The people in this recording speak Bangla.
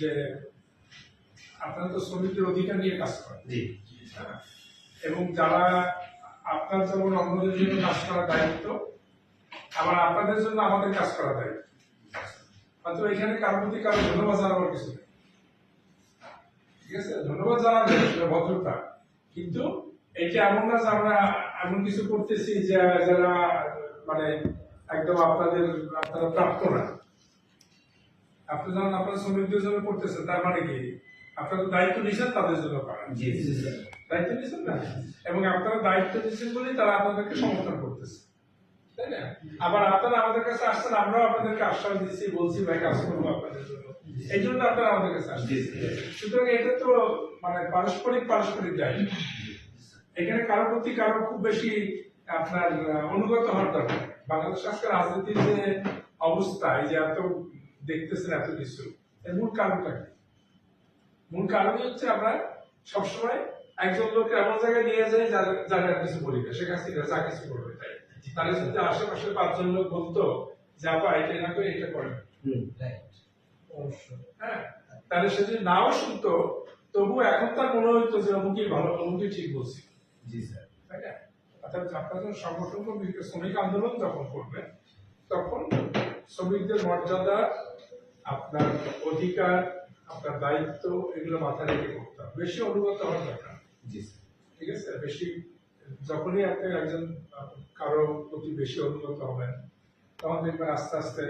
যে আপনারা তো শ্রমিকদের অধিকার নিয়ে কাজ করেন। জি। হ্যাঁ? এবং যারা আপনার যেমন অন্যদের জন্য কাজ করার দায়িত্ব আবার আপনাদের জন্য আমাদের কাজ করা দায়িত্ব। হয়তো এখানে কারোর প্রতি কারও ধন্যবাদ জানাবার কিছু নেই। ঠিক আছে? ধন্যবাদ জানাবেন ভদ্রতা। কিন্তু এটা এমন না যে আমরা এমন কিছু করতেছি যে যারা মানে একদম আপনাদের আপনারা প্রাপ্ত না। আপনি যখন আপনার শ্রমিকদের জন্য করতেছেন তার মানে কি? আপনাদের দায়িত্ব নিছেন তাদের জন্য করেন। দায়িত্ব নিয়েছেন না? এবং আপনারা দায়িত্ব নিচ্ছেন বলেই তারা আপনাদেরকে সমর্থন করতেছে। তাই না? আবার আপনারা আমাদের কাছে আসছেন আমরাও আপনাদেরকে আশ্বাস দিচ্ছি বলছি ভাই কাজ করব আপনাদের জন্য। এই জন্য আপনারা আমাদের কাছে আসছেন। সুতরাং এটা তো মানে পারস্পরিক পারস্পরিক দায়িত্ব। এখানে কারও প্রতি কারও খুব বেশি আপনার অনুগত হওয়ার দরকার বাংলাদেশ আজকে রাজনীতির যে অবস্থা এই যে এত দেখতেছেন এত কিছু। এর মূল কারণটা কি? মূল কারণই হচ্ছে আমরা সবসময় একজন লোককে এমন জায়গায় নিয়ে যাই যার যারা আর কিছু বলি না। সে কাছে যা কিছু করবে তাই তাহলে যদি আশেপাশে পাঁচজন লোক বলতো যে আপা এটা না করে এটা করেন হ্যাঁ? তাহলে সে যদি নাও শুনতো তবু এখন তার মনে হইতো যে অমুকি ভালো অমুকি ঠিক বলছি। জি স্যার। তাই না? অর্থাৎ আপনার যখন সংগঠন শ্রমিক আন্দোলন যখন করবে তখন শ্রমিকদের মর্যাদা আপনার অধিকার আপনার দায়িত্ব এগুলো মাথায় রেখে করতে হবে। বেশি অনুগত হওয়ার দরকার জি স্যার। ঠিক আছে? বেশি যখনই আপনি একজন কারোর কারও প্রতি বেশি অনুগত হবেন তখন দেখবেন আস্তে আস্তে